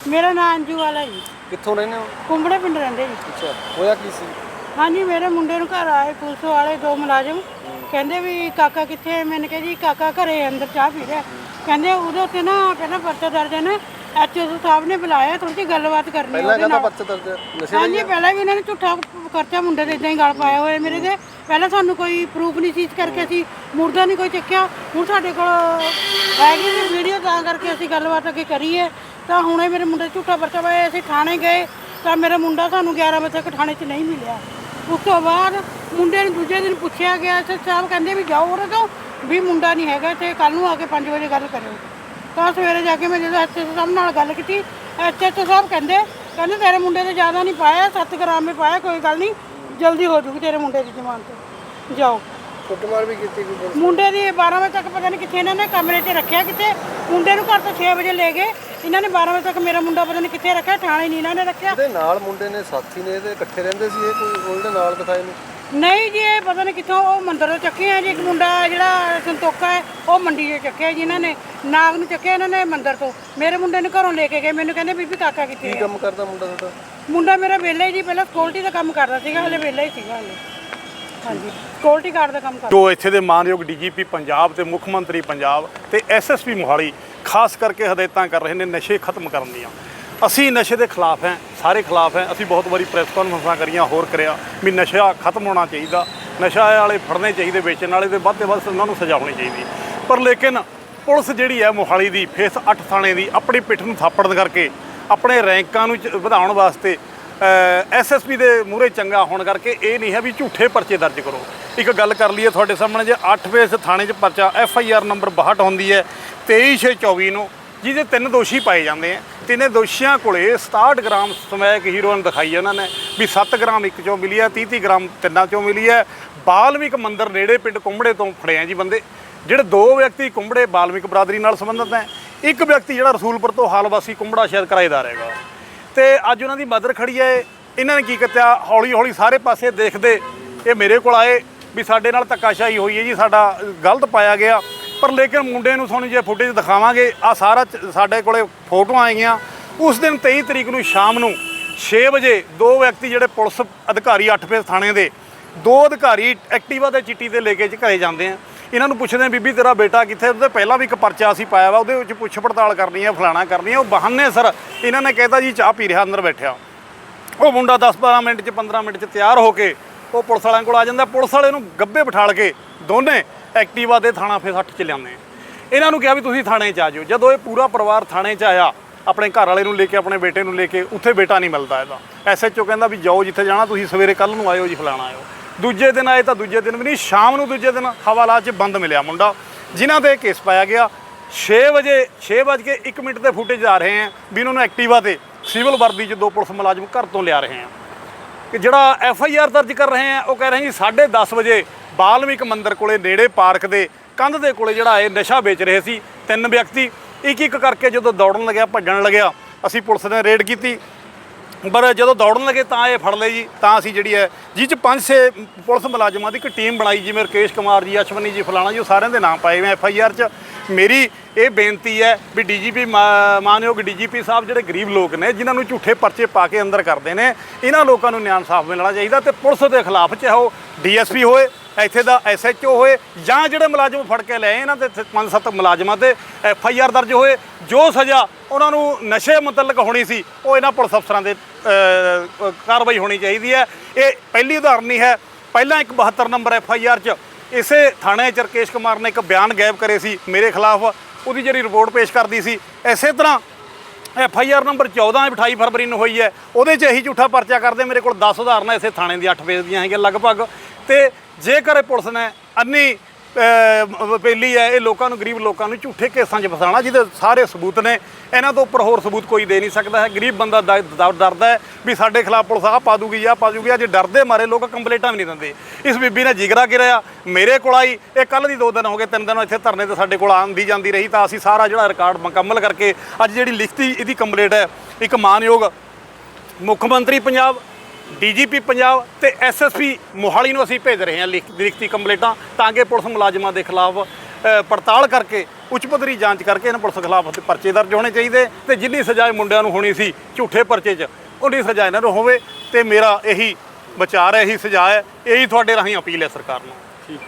ਮੇਰਾ ਨਾਮ ਅੰਜੂ ਵਾਲਾ ਜੀ। ਕਿੱਥੋਂ ਰਹਿੰਦੇ ਹੋ? ਕੁੰਬੜੇ ਪਿੰਡ ਰਹਿੰਦੇ ਜੀ। ਅੱਛਾ ਹੋਇਆ ਕੀ ਸੀ? ਹਾਂਜੀ ਮੇਰੇ ਮੁੰਡੇ ਨੂੰ ਘਰ ਆਏ ਪੁਲਿਸ ਵਾਲੇ ਦੋ ਮੁਲਾਜ਼ਮ। ਕਹਿੰਦੇ ਵੀ ਕਾਕਾ ਕਿੱਥੇ ਹੈ? ਮੈंने ਕਿਹਾ ਜੀ ਕਾਕਾ ਘਰੇ ਅੰਦਰ ਚਾਹ ਪੀ ਰਿਹਾ। ਕਹਿੰਦੇ ਉਹਦੇ ਉੱਤੇ ਨਾ ਪਹਿਲਾਂ ਪਰਚਾ ਦਰਜ ਹੈ ਨਾ ਐਚਓ ਸਾਹਿਬ ਨੇ ਬੁਲਾਇਆ ਥੋੜੀ ਜਿਹੀ ਗੱਲਬਾਤ ਕਰਨੀ ਪਹਿਲਾਂ ਕਹਿੰਦਾ ਪਰਚਾ ਦਰਜ ਹੈ। ਨਸ਼ੇ ਹਾਂਜੀ ਪਹਿਲਾਂ ਵੀ ਇਹਨਾਂ ਨੇ ਝੂਠਾ ਕਰਚਾ ਮੁੰਡੇ ਦੇ ਇਦਾਂ ਹੀ ਗਲ ਪਾਇਆ ਹੋਇਆ ਮੇਰੇ ਦੇ ਪਹਿਲਾਂ ਸਾਨੂੰ ਕੋਈ ਪ੍ਰੂਫ ਨਹੀਂ ਸੀ ਇਸ ਕਰਕੇ ਅਸੀਂ ਮੁਰਦਾ ਨਹੀਂ ਕੋਈ ਚੱਕਿਆ। ਹੁਣ ਸਾਡੇ ਕੋਲ ਹੈਗੀ ਸੀ ਵੀਡੀਓ ਤਾਂ ਕਰਕੇ ਅਸੀਂ ਗੱਲਬਾਤ ਅੱਗੇ ਕਰੀਏ। ਤਾਂ ਹੁਣੇ ਮੇਰੇ ਮੁੰਡੇ ਤੇ ਝੂਠਾ ਪਰਚਾ ਪਾਇਆ ਅਸੀਂ ਥਾਣੇ ਗਏ ਤਾਂ ਮੇਰਾ ਮੁੰਡਾ ਸਾਨੂੰ 11 ਵਜੇ ਤੱਕ ਥਾਣੇ 'ਚ ਨਹੀਂ ਮਿਲਿਆ। ਉਸ ਤੋਂ ਬਾਅਦ ਮੁੰਡੇ ਨੂੰ ਦੂਜੇ ਦਿਨ ਪੁੱਛਿਆ ਗਿਆ ਤੇ ਸਾਹਿਬ ਕਹਿੰਦੇ ਵੀ ਜਾਓ ਉਹਦੇ ਤੋਂ ਵੀ ਮੁੰਡਾ ਨਹੀਂ ਹੈਗਾ ਤੇ ਕੱਲ ਨੂੰ ਆ ਕੇ 5 ਵਜੇ ਗੱਲ ਕਰਿਓ। ਤਾਂ ਸਵੇਰੇ ਜਾ ਕੇ ਮੈਂ ਜਦੋਂ ਐਸਐਚਓ ਸਾਹਿਬ ਨਾਲ ਗੱਲ ਕੀਤੀ ਐਸਐਚਓ ਸਾਹਿਬ ਕਹਿੰਦੇ ਕਹਿੰਦੇ ਤੇਰੇ ਮੁੰਡੇ ਤੇ ਜ਼ਿਆਦਾ ਨਹੀਂ ਪਾਇਆ 7 ਗ੍ਰਾਮ ਹੀ ਪਾਇਆ ਕੋਈ ਗੱਲ ਨਹੀਂ ਜਲਦੀ ਹੋ ਜੂਗੀ ਤੇਰੇ ਮੁੰਡੇ ਦੀ ਜ਼ਮਾਨਤ। ਜਾਓ। ਕੁੱਟਮਾਰ ਵੀ ਕੀਤੀ ਕੋਈ ਮੁੰਡੇ ਦੀ 12 ਵਜੇ ਤੱਕ ਪਤਾ ਨਹੀਂ ਕਿੱਥੇ ਇਹਨਾਂ ਨੇ ਕਮਰੇ 'ਚ ਰੱਖਿਆ ਕਿਤੇ ਮੁੰਡੇ ਨੂੰ ਘਰ ਤੋਂ 6 ਵਜੇ ਲੈ ਗਏ ਇਹਨਾਂ ਨੇ 12 ਵਜੇ ਤੱਕ ਮੇਰਾ ਮੁੰਡਾ ਪਤਾ ਨਹੀਂ ਕਿੱਥੇ ਰੱਖਿਆ ਥਾਣੇ ਨਹੀਂ ਇਹਨਾਂ ਨੇ ਰੱਖਿਆ। ਇਹਦੇ ਨਾਲ ਮੁੰਡੇ ਨੇ ਸਾਥੀ ਨੇ ਇਹਦੇ ਇਕੱਠੇ ਰਹਿੰਦੇ ਸੀ ਇਹ ਕੋਈ ਉਹਦੇ ਨਾਲ ਦਿਖਾਏ ਨੇ? ਨਹੀਂ ਜੀ ਇਹ ਪਤਾ ਨਹੀਂ ਕਿੱਥੋਂ ਉਹ ਮੰਦਰ ਤੋਂ ਚੱਕੇ ਆ ਜੀ ਇੱਕ ਮੁੰਡਾ ਜਿਹੜਾ ਸੰਤੋਖਾ ਹੈ ਉਹ ਮੰਡੀ 'ਚੋਂ ਚੱਕਿਆ ਜੀ ਇਹਨਾਂ ਨੇ। ਨਾਗ ਨੂੰ ਚੱਕਿਆ ਇਹਨਾਂ ਨੇ ਮੰਦਰ ਤੋਂ। ਮੇਰੇ ਮੁੰਡੇ ਨੂੰ ਘਰੋਂ ਲੈ ਕੇ ਗਏ ਮੈਨੂੰ ਕਹਿੰਦੇ ਬੀਬੀ ਕਾਕਾ ਕਿੱਥੇ ਕੀ ਹੈ? ਕੰਮ ਕਰਦਾ ਮੁੰਡਾ ਤੁਹਾਡਾ? ਮੁੰਡਾ ਮੇਰਾ ਵਿਹਲਾ ਹੀ ਜੀ ਪਹਿਲਾਂ ਸਕਿਉਰਟੀ ਦਾ ਕੰਮ ਕਰਦਾ ਸੀਗਾ ਹਲੇ ਵਿਹਲਾ ਹੀ ਸੀਗਾ ਹਲੇ। ਹਾਂਜੀ ਸਕਿਉਰਟੀ ਗਾਰਡ ਦਾ ਕੰਮ ਕਰਦਾ। ਜੋ ਇੱਥੇ ਦੇ ਮਾਨਯੋਗ ਡੀਜੀਪੀ ਪੰਜਾਬ ਤੇ ਮੁੱਖ ਮੰਤਰੀ ਪੰਜਾਬ ਤੇ ਐਸਐਸਪੀ ਮੋਹਾਲੀ ਖਾਸ ਕਰਕੇ ਹਦਾਇਤਾਂ ਕਰ ਰਹੇ ਨੇ ਨਸ਼ੇ ਖਤਮ ਕਰਨ ਦੀਆਂ। ਅਸੀਂ ਨਸ਼ੇ ਦੇ ਖਿਲਾਫ ਹਾਂ, ਸਾਰੇ ਖਿਲਾਫ ਹਾਂ। ਅਸੀਂ ਬਹੁਤ ਵਾਰੀ ਪ੍ਰੈਸ ਕਾਨਫਰੰਸਾਂ ਕਰੀਆਂ, ਹੋਰ ਕਰਿਆ ਵੀ ਨਸ਼ਾ ਖਤਮ ਹੋਣਾ ਚਾਹੀਦਾ। ਨਸ਼ਾ ਵਾਲੇ ਫੜਨੇ ਚਾਹੀਦੇ, ਵੇਚਣ ਵਾਲੇ ਤੇ ਵੱਧ ਤੋਂ ਵੱਧ ਉਹਨਾਂ ਨੂੰ ਸਜ਼ਾ ਹੋਣੀ ਚਾਹੀਦੀ। ਪਰ ਲੇਕਿਨ ਪੁਲਿਸ ਜਿਹੜੀ ਹੈ ਮੋਹਾਲੀ ਦੀ, ਫੇਸ 8 ਥਾਣੇ ਦੀ, ਆਪਣੀ ਪਿੱਠ ਨੂੰ ਥਾਪੜਨ ਕਰਕੇ, ਆਪਣੇ ਰੈਂਕਾਂ ਨੂੰ ਚ- ਵਧਾਉਣ ਵਾਸਤੇ ਐਸਐਸਪੀ ਦੇ ਮੂਹਰੇ ਚੰਗਾ ਹੋਣ ਕਰਕੇ ਇਹ ਨਹੀਂ ਹੈ ਵੀ ਝੂਠੇ ਪਰਚੇ ਦਰਜ ਕਰੋ। ਇੱਕ ਗੱਲ ਕਰ ਲਈਏ ਤੁਹਾਡੇ ਸਾਹਮਣੇ ਜੇ 8 ਫੇਸ ਥਾਣੇ 'ਚ ਪਰਚਾ ਐਫ ਆਈ ਆਰ ਨੰਬਰ 62 ਹੁੰਦੀ ਹੈ 23/24 ਨੂੰ, ਜਿਹਦੇ ਤਿੰਨ ਦੋਸ਼ੀ ਪਾਏ ਜਾਂਦੇ ਆ। ਤਿੰਨੇ ਦੋਸ਼ੀਆਂ ਕੋਲੇ 67 ਗ੍ਰਾਮ ਸਮੈਕ ਹੀਰੋਇਨ ਦਿਖਾਈ ਹੈ ਉਹਨਾਂ ਨੇ, ਵੀ 7 ਗ੍ਰਾਮ ਇੱਕ ਚੋਂ ਮਿਲੀ ਹੈ 30 30 ਗ੍ਰਾਮ ਤਿੰਨਾਂ ਚੋਂ ਮਿਲੀ ਹੈ। ਬਾਲਮਿਕ ਮੰਦਰ ਨੇੜੇ ਪਿੰਡ ਕੁੰਬੜੇ ਤੋਂ ਫੜੇ ਆ ਜੀ ਬੰਦੇ। ਜਿਹੜੇ ਦੋ ਵਿਅਕਤੀ ਕੁੰਬੜੇ ਬਾਲਮਿਕ ਬਰਾਦਰੀ ਨਾਲ ਸੰਬੰਧਿਤ ਹੈ, ਇੱਕ ਵਿਅਕਤੀ ਜਿਹੜਾ ਰਸੂਲਪੁਰ ਤੋਂ ਹਾਲਵਾਸੀ ਕੁੰਬੜਾ ਸ਼ਹਿਰ ਕਿਰਾਏਦਾਰ ਹੈਗਾ। ਤੇ ਅੱਜ ਉਹਨਾਂ ਦੀ ਮਦਰ ਖੜੀ ਹੈ, ਇਹਨਾਂ ਨੇ ਕੀ ਕੀਤਾ ਹੌਲੀ ਹੌਲੀ ਸਾਰੇ ਪਾਸੇ ਦੇਖਦੇ, ਇਹ ਮੇਰੇ ਕੋਲ ਆਏ। ਵੀ ਸਾਡੇ ਨਾਲ ਧੱਕਾਸ਼ਾਹੀ ਹੋਈ ਹੈ ਜੀ, ਸਾਡਾ ਗਲਤ ਪਾਇਆ ਗਿਆ। ਪਰ ਲੇਕਿਨ ਮੁੰਡੇ ਨੂੰ ਤੁਹਾਨੂੰ ਜੇ ਫੁਟੇਜ ਦਿਖਾਵਾਂਗੇ ਆ ਸਾਰਾ ਸਾਡੇ ਕੋਲੇ ਫੋਟੋਆਂ ਆਈਆਂ। ਉਸ ਦਿਨ 23 ਤਰੀਕ ਨੂੰ ਸ਼ਾਮ ਨੂੰ 6 ਵਜੇ ਦੋ ਵਿਅਕਤੀ ਜਿਹੜੇ ਪੁਲਿਸ ਅਧਿਕਾਰੀ 8 ਫੇਸ ਥਾਣੇ ਦੇ, ਦੋ ਅਧਿਕਾਰੀ ਐਕਟਿਵਾ ਤੇ ਚਿੱਟੀ ਤੇ ਲੈ ਕੇ ਘਰੇ ਜਾਂਦੇ ਆ। ਇਹਨਾਂ ਨੂੰ ਪੁੱਛਦੇ ਆ, ਬੀਬੀ, ਤੇਰਾ ਬੇਟਾ ਕਿੱਥੇ? ਉਹਦੇ ਪਹਿਲਾਂ ਵੀ ਇੱਕ ਪਰਚਾ ਅਸੀਂ ਪਾਇਆ ਵਾ, ਉਹਦੇ ਵਿੱਚ ਪੁੱਛ ਪੜਤਾਲ ਕਰਨੀ ਹੈ ਫਲਾਣਾ ਕਰਨੀ ਹੈ ਉਹ ਬਹਾਨੇ ਸਰ, ਇਹਨਾਂ ਨੇ ਕਹਿਤਾ ਜੀ, ਚਾਹ ਪੀ ਰਿਹਾ, ਅੰਦਰ ਬੈਠਿਆ। ਉਹ ਮੁੰਡਾ 10-12 ਮਿੰਟ ਚ 15 ਮਿੰਟ ਚ ਤਿਆਰ ਹੋ ਕੇ ਉਹ ਪੁਲਿਸ ਵਾਲਿਆਂ ਕੋਲ ਆ ਜਾਂਦਾ। ਪੁਲਿਸ ਵਾਲੇ ਨੂੰ ਗੱਬੇ ਬਿਠਾਲ ਕੇ ਦੋਨੇ ਐਕਟਿਵਾ ਦੇ ਥਾਣਾ ਫੇ 60 ਚ ਲਿਆਉਂਦੇ ਇਹਨਾਂ ਨੂੰ ਕਿਹਾ ਵੀ ਤੁਸੀਂ ਥਾਣੇ 'ਚ ਆ ਜਾਓ। ਜਦੋਂ ਇਹ ਪੂਰਾ ਪਰਿਵਾਰ ਥਾਣੇ 'ਚ ਆਇਆ, ਆਪਣੇ ਘਰ ਵਾਲੇ ਨੂੰ ਲੈ ਕੇ, ਆਪਣੇ ਬੇਟੇ ਨੂੰ ਲੈ ਕੇ, ਉੱਥੇ ਬੇਟਾ ਨਹੀਂ ਮਿਲਦਾ ਇਹਦਾ। ਐਸਐਚਓ ਕਹਿੰਦਾ ਵੀ ਜਾਓ ਜਿੱਥੇ ਜਾਣਾ, ਤੁਸੀਂ ਸਵੇਰੇ ਕੱਲ ਨੂੰ ਆਇਓ ਜੀ, ਫਲਾਣਾ ਆਇਓ। ਦੂਜੇ ਦਿਨ ਆਏ ਤਾਂ ਦੂਜੇ ਦਿਨ ਵੀ ਨਹੀਂ, ਸ਼ਾਮ ਨੂੰ ਦੂਜੇ ਦਿਨ ਹਵਾਲਾ 'ਚ ਬੰਦ ਮਿਲਿਆ ਮੁੰਡਾ। ਜਿਨ੍ਹਾਂ ਤੇ ਕੇਸ ਪਾਇਆ ਗਿਆ 6 ਵਜੇ 6 ਵਜ ਕੇ 1 ਮਿੰਟ ਦੇ ਫੁਟੇਜ ਆ ਰਹੇ ਆ ਵੀ ਇਹਨਾਂ ਨੂੰ ਐਕਟਿਵਾ ਤੇ ਸਿਵਲ ਵਰਦੀ 'ਚ ਦੋ ਪੁਲਿਸ ਮੁਲਾਜ਼ਮ ਘਰ ਤੋਂ ਲਿਆ ਰਹੇ ਆ। ਕਿ ਜਿਹੜਾ ਐਫ ਆਈ ਆਰ ਦਰਜ ਕਰ ਰਹੇ ਆ, ਉਹ ਕਹਿ ਰਹੇ ਜੀ 10:30 ਵਜੇ ਬਾਲਮਿਕ ਮੰਦਿਰ ਕੋਲੇ ਨੇੜੇ ਪਾਰਕ ਦੇ ਕੰਧ ਦੇ ਕੋਲੇ ਜਿਹੜਾ ਇਹ ਨਸ਼ਾ ਵੇਚ ਰਹੇ ਸੀ ਤਿੰਨ ਵਿਅਕਤੀ। ਇੱਕ ਇੱਕ ਕਰਕੇ ਜਦੋਂ ਦੌੜਨ ਲੱਗਿਆ, ਭੱਜਣ ਲੱਗਿਆ, ਅਸੀਂ ਪੁਲਿਸ ਨੇ ਰੇਡ ਕੀਤੀ। ਪਰ ਜਦੋਂ ਦੌੜਨ ਲੱਗੇ ਤਾਂ ਇਹ ਫੜ ਲਏ ਜੀ, ਤਾਂ ਅਸੀਂ ਜਿਹੜੀ ਹੈ, ਜਿਹ ਚ ਪੰਜ ਛੇ ਪੁਲਿਸ ਮੁਲਾਜ਼ਮਾਂ ਦੀ ਇੱਕ ਟੀਮ ਬਣਾਈ, ਜਿਵੇਂ ਰਕੇਸ਼ ਕੁਮਾਰ ਜੀ, ਅਸ਼ਵਨੀ ਜੀ, ਫਲਾਣਾ ਜੀ, ਉਹ ਸਾਰਿਆਂ ਦੇ ਨਾਮ ਪਾਏ ਹੋਏ ਐਫ ਆਈ ਆਰ ਚ। ਮੇਰੀ ਇਹ ਬੇਨਤੀ ਹੈ ਵੀ ਡੀਜੀਪੀ ਮਾਨਯੋਗ ਡੀਜੀਪੀ ਸਾਹਿਬ ਜਿਹੜੇ ਗਰੀਬ ਲੋਕ ਨੇ, ਜਿਨ੍ਹਾਂ ਨੂੰ ਝੂਠੇ ਪਰਚੇ ਪਾ ਕੇ ਅੰਦਰ ਕਰਦੇ ਨੇ, ਇਹਨਾਂ ਲੋਕਾਂ ਨੂੰ ਨਿਆਂ ਇਨਸਾਫ ਮਿਲਣਾ ਚਾਹੀਦਾ ਤੇ ਪੁਲਿਸ ਦੇ ਖਿਲਾਫ ਚਾਹੇ ਉਹ ਡੀਐਸਪੀ ਹੋਏ, ਇੱਥੇ ਦਾ ਐਸਐਚਓ ਹੋਏ, ਜਾਂ ਜਿਹੜੇ ਮੁਲਾਜ਼ਮ ਫੜ ਕੇ ਲਏ ਇਹਨਾਂ ਤੇ ਪੰਜ ਸੱਤ ਮੁਲਾਜ਼ਮਾਂ ਤੇ ਐਫ ਆਈ ਆਰ ਦਰਜ ਹੋਏ, ਜੋ ਸਜ਼ਾ ਉਹਨਾਂ ਨੂੰ ਨਸ਼ੇ ਮੁਤਲਕ ਹੋਣੀ ਸੀ, ਉਹ ਇਹਨਾਂ ਪੁਲਿਸ ਅਫਸਰਾਂ ਦੇ ਕਾਰਵਾਈ ਹੋਣੀ ਚਾਹੀਦੀ ਹੈ। ਇਹ ਪਹਿਲੀ ਉਦਾਹਰਨ ਨਹੀਂ ਹੈ, ਪਹਿਲਾਂ ਇੱਕ 72 ਨੰਬਰ ਐਫ ਆਈ ਆਰ ਚ ਇਸੇ ਥਾਣੇ ਚ ਰਕੇਸ਼ ਕੁਮਾਰ ਨੇ ਇੱਕ ਬਿਆਨ ਗਾਇਬ ਕਰੇ ਸੀ, ਮੇਰੇ ਖਿਲਾਫ ਉਹਦੀ ਜਿਹੜੀ ਰਿਪੋਰਟ ਪੇਸ਼ ਕਰਦੀ ਸੀ, ਇਸੇ ਤਰ੍ਹਾਂ ਐਫ ਆਈ ਆਰ ਨੰਬਰ 14 28 ਫਰਵਰੀ ਨੂੰ ਹੋਈ ਹੈ। ਉਹਦੇ 'ਚ ਇਹੀ ਝੂਠਾ ਪਰਚਾ ਕਰਦੇ ਮੇਰੇ ਕੋਲ 10 ਉਦਾਹਰਨਾਂ ਇਸੇ ਥਾਣੇ ਦੀ 8 ਪੇਜ ਦੀਆਂ ਹੈਗੀਆਂ ਲਗਭਗ। ਤੇ ਜੇਕਰ ਪੁਲਿਸ ਨੇ ਅੰਨੀ ਅਹ, ਪਹਿਲੀ ਹੈ ਇਹ ਲੋਕਾਂ ਨੂੰ ਗਰੀਬ ਲੋਕਾਂ ਨੂੰ ਝੂਠੇ ਕੇਸਾਂ 'ਚ ਫਸਾਉਣਾ ਜਿਹਦੇ ਸਾਰੇ ਸਬੂਤ ਨੇ। ਇਹਨਾਂ ਤੋਂ ਉੱਪਰ ਹੋਰ ਸਬੂਤ ਕੋਈ ਦੇ ਨਹੀਂ ਸਕਦਾ ਹੈ। ਗਰੀਬ ਬੰਦਾ ਦ- ਦ- ਡਰਦਾ ਵੀ ਸਾਡੇ ਖਿਲਾਫ ਪੁਲਿਸ ਆਹ ਪਾ ਦੂਗੀ ਆਹ ਪਾ ਦੂਗੀ। ਅੱਜ ਡਰਦੇ ਮਾਰੇ ਲੋਕ ਕੰਪਲੇਂਟਾਂ ਵੀ ਨਹੀਂ ਦਿੰਦੇ। ਇਸ ਬੀਬੀ ਨੇ ਜਿਗਰਾ ਗਿਰਿਆ। ਮੇਰੇ ਕੋਲ ਆਈ। ਇਹ ਕੱਲ ਦੀ ਦੋ ਦਿਨ ਹੋ ਗਏ ਤਿੰਨ ਦਿਨ ਇੱਥੇ ਧਰਨੇ ਤੇ ਸਾਡੇ ਕੋਲ ਆਉਂਦੀ ਜਾਂਦੀ ਰਹੀ। ਤਾਂ ਅਸੀਂ ਸਾਰਾ ਜਿਹੜਾ ਰਿਕਾਰਡ ਮੁਕੰਮਲ ਕਰਕੇ ਅੱਜ ਜਿਹੜੀ ਲਿਖਤੀ ਇਹਦੀ ਕੰਪਲੇਂਟ ਹੈ ਇੱਕ ਮਾਨਯੋਗ ਮੁੱਖ ਮੰਤਰੀ ਪੰਜਾਬ ਡੀਜੀਪੀ ਪੰਜਾਬ ਤੇ ਐਸਐਸਪੀ ਮੋਹਾਲੀ ਨੂੰ ਅਸੀਂ ਭੇਜ ਰਹੇ ਹਾਂ ਲਿਖ- ਲਿਖਤੀ ਕੰਪਲੇਂਟਾਂ ਤਾਂ ਕਿ ਪੁਲਿਸ ਮੁਲਾਜ਼ਮਾਂ ਦੇ ਖਿਲਾਫ ਪੜਤਾਲ ਕਰਕੇ, ਉੱਚ ਪੱਧਰੀ ਜਾਂਚ ਕਰਕੇ ਇਹਨਾਂ ਪੁਲਿਸ ਖਿਲਾਫ ਪਰਚੇ ਦਰਜ ਹੋਣੇ ਚਾਹੀਦੇ ਤੇ ਜਿੰਨੀ ਸਜ਼ਾ ਮੁੰਡਿਆਂ ਨੂੰ ਹੋਣੀ ਸੀ ਝੂਠੇ ਪਰਚੇ 'ਚ ਉਨੀ ਸਜ਼ਾ ਇਹਨਾਂ ਨੂੰ ਹੋਵੇ ਤੇ ਮੇਰਾ ਇਹੀ ਵਿਚਾਰ ਹੈ, ਇਹੀ ਸਜ਼ਾ ਹੈ, ਇਹੀ ਤੁਹਾਡੇ ਰਾਹੀਂ ਅਪੀਲ ਹੈ ਸਰਕਾਰ ਨੂੰ। ਠੀਕ